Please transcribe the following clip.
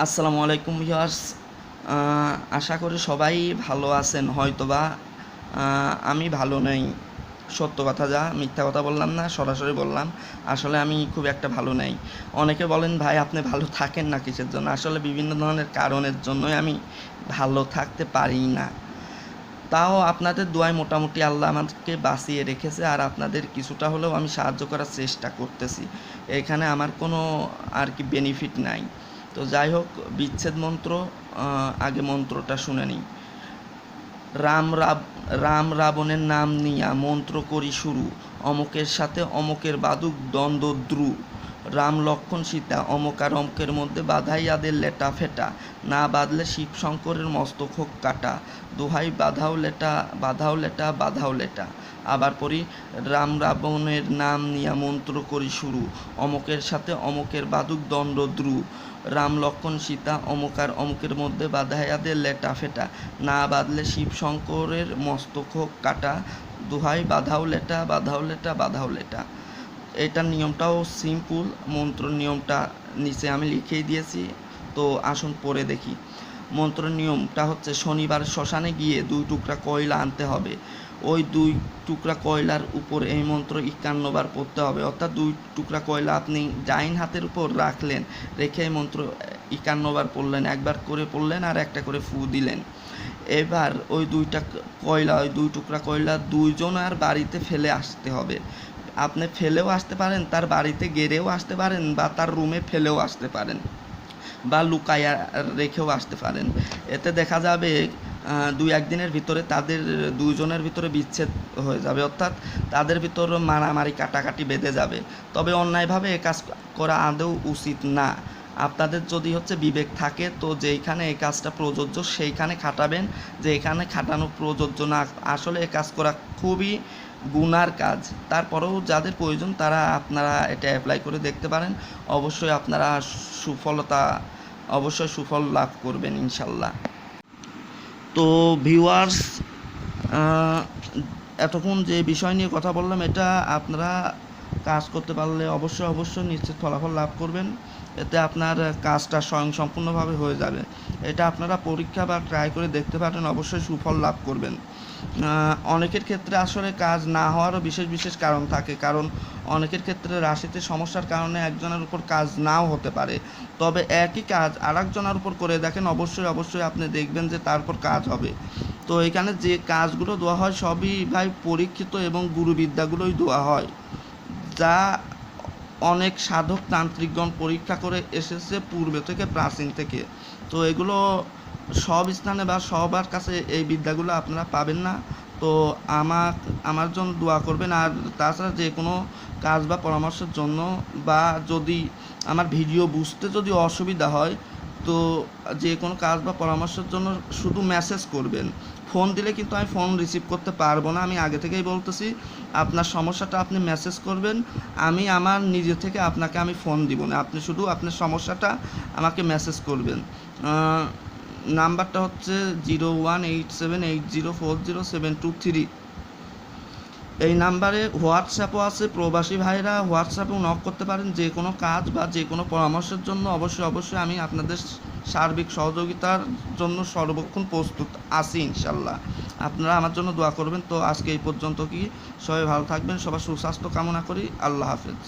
আসসালামু আলাইকুম ভিউয়ার্স। আশা করি সবাই ভালো আছেন, হয়তোবা। আমি ভালো নেই। সত্য কথা যা, মিথ্যা কথা বললাম না, সরাসরি বললাম, আসলে আমি খুব একটা ভালো নেই। অনেকে বলেন, ভাই, আপনি ভালো থাকেন না কিসের জন্য? আসলে বিভিন্ন ধরনের কারণের জন্যই আমি ভালো থাকতে পারি না। তাও আপনাদের দোয়ায় মোটামুটি আল্লাহ আমাকে বাঁচিয়ে রেখেছে, আর আপনাদের কিছুটা হলেও আমি সাহায্য করার চেষ্টা করতেছি। এখানে আমার কোনো আর কি বেনিফিট নাই। তো যাই হোক, বিচ্ছেদ মন্ত্র আগে মন্ত্রটা শুনে নিই। রাম রাব, রাম রাবণের নাম নিয়া মন্ত্র করি শুরু। অমকের সাথে অমকের বাদুক দ্বন্দ্বদ্রু রাম লক্ষণ সীতা, অমক আর অমকের মধ্যে বাধাইয়াদের লেটা ফেটা। না বাঁধলে শিব শঙ্করের মস্তক হোক কাটা। দোহাই বাধাও লেটা বাধাও লেটা বাধাও লেটা। আবার পড়ি, রাম রাবণের নাম নিয়া মন্ত্র করি শুরু, অমকের সাথে অমকের বাদুক দণ্ডদ্রু রাম, লক্ষণ, সীতা, অমুক আর অমুকের মধ্যে বাধায়াদের লেটা ফেটা। না বাঁধলে শিব শঙ্করের মস্তক কাটা, দোহাই বাধাও লেটা বাধাও লেটা বাধাও লেটা। এটার নিয়মটাও সিম্পল, মন্ত্র নিয়মটা নিচে আমি লিখেই দিয়েছি, তো আসুন পরে দেখি। মন্ত্র নিয়মটা হচ্ছে শনিবার শ্মশানে গিয়ে দুই টুকরা কয়লা আনতে হবে। ওই দুই টুকরা কয়লার উপর এই মন্ত্র একান্নবার পড়তে হবে। অর্থাৎ দুই টুকরা কয়লা আপনি ডাইন হাতের উপর রাখলেন, রেখে এই মন্ত্র একান্নবার পড়লেন, একবার করে পড়লেন আর একটা করে ফু দিলেন। এবার ওই দুইটা কয়লা, ওই দুই টুকরা কয়লা দুইজন আর বাড়িতে ফেলে আসতে হবে। আপনি ফেলেও আসতে পারেন, তার বাড়িতে গেড়েও আসতে পারেন বা তার রুমে ফেলেও আসতে পারেন বা লুকাইয়া রেখেও আসতে পারেন। এতে দেখা যাবে দুই একদিনের ভিতরে তাদের দুইজনের ভিতরে বিচ্ছেদ হয়ে যাবে, অর্থাৎ তাদের ভিতর মারামারি কাটাকাটি বেঁধে যাবে। তবে অন্যায়ভাবে এ কাজ করা আদৌ উচিত না। আপনাদের যদি হচ্ছে বিবেক থাকে, তো যেইখানে এই কাজটা প্রযোজ্য সেইখানে খাটাবেন। যে এখানে খাটানো প্রযোজ্য না, আসলে এ কাজ করা খুবই গুনার কাজ। তারপরেও যাদের প্রয়োজন, তারা আপনারা এটা অ্যাপ্লাই করে দেখতে পারেন। অবশ্যই আপনারা সুফলতা, অবশ্যই সুফল লাভ করবেন, ইনশাল্লাহ। তো ভিউয়ার্স এতক্ষণ যে বিষয় নিয়ে কথা বললাম এটা আপনারা কাজ করতে পারলে অবশ্যই অবশ্যই নিশ্চিত ফলাফল লাভ করবেন। এতে আপনার কাজটা স্বয়ং সম্পূর্ণভাবে হয়ে যাবে। এটা আপনারা পরীক্ষা বা ট্রাই করে দেখতে পারেন অবশ্যই সুফল লাভ করবেন। অনেকের ক্ষেত্রে আসলে কাজ না হওয়ারও বিশেষ বিশেষ কারণ থাকে। কারণ অনেকের ক্ষেত্রে রাশিতে সমস্যার কারণে একজনের উপর কাজ নাও হতে পারে। তবে একই কাজ আরেকজনের উপর করে দেখেন, অবশ্যই অবশ্যই আপনি দেখবেন যে তার উপর কাজ হবে। তো এখানে যে কাজগুলো দেওয়া হয়, সবই ভাই পরীক্ষিত এবং গুরুবিদ্যাগুলোই দেওয়া হয়। যা অনেক সাধক তান্ত্রিকগণ পরীক্ষা করে এসেছে পূর্বে থেকে, প্রাচীন থেকে। তো এগুলো সব স্থানে বা সবার কাছে এই বিদ্যাগুলো আপনারা পাবেন না। তো আমার আমার জন্য দোয়া করবেন। আর তাছাড়া যে কোনো কাজ বা পরামর্শের জন্য বা যদি আমার ভিডিও বুঝতে যদি অসুবিধা হয়, তো যে কোনো কাজ বা পরামর্শের জন্য শুধু মেসেজ করবেন। ফোন দিলে কিন্তু আমি ফোন রিসিভ করতে পারব না। আমি আগে থেকেই বলতেছি, আপনার সমস্যাটা আপনি মেসেজ করবেন। আমি আমার নিজে থেকে আপনাকে আমি ফোন দিব না। আপনি শুধু আপনার সমস্যাটা আমাকে মেসেজ করবেন। নাম্বারটা হচ্ছে zero one eight seven eight zero four zero seven two three. এই নাম্বারে হোয়াটসঅ্যাপও আছে, প্রবাসী ভাইরা হোয়াটসঅ্যাপেও নক করতে পারেন। যে কোনো কাজ বা যে কোনো পরামর্শের জন্য অবশ্যই অবশ্যই আমি আপনাদের সার্বিক সহযোগিতার জন্য সর্বক্ষণ প্রস্তুত আছি ইনশাল্লাহ আপনারা আমার জন্য দোয়া করবেন। তো আজকে এই পর্যন্ত কি? সবাই ভালো থাকবেন, সবার সুস্বাস্থ্য কামনা করি। আল্লাহ হাফেজ।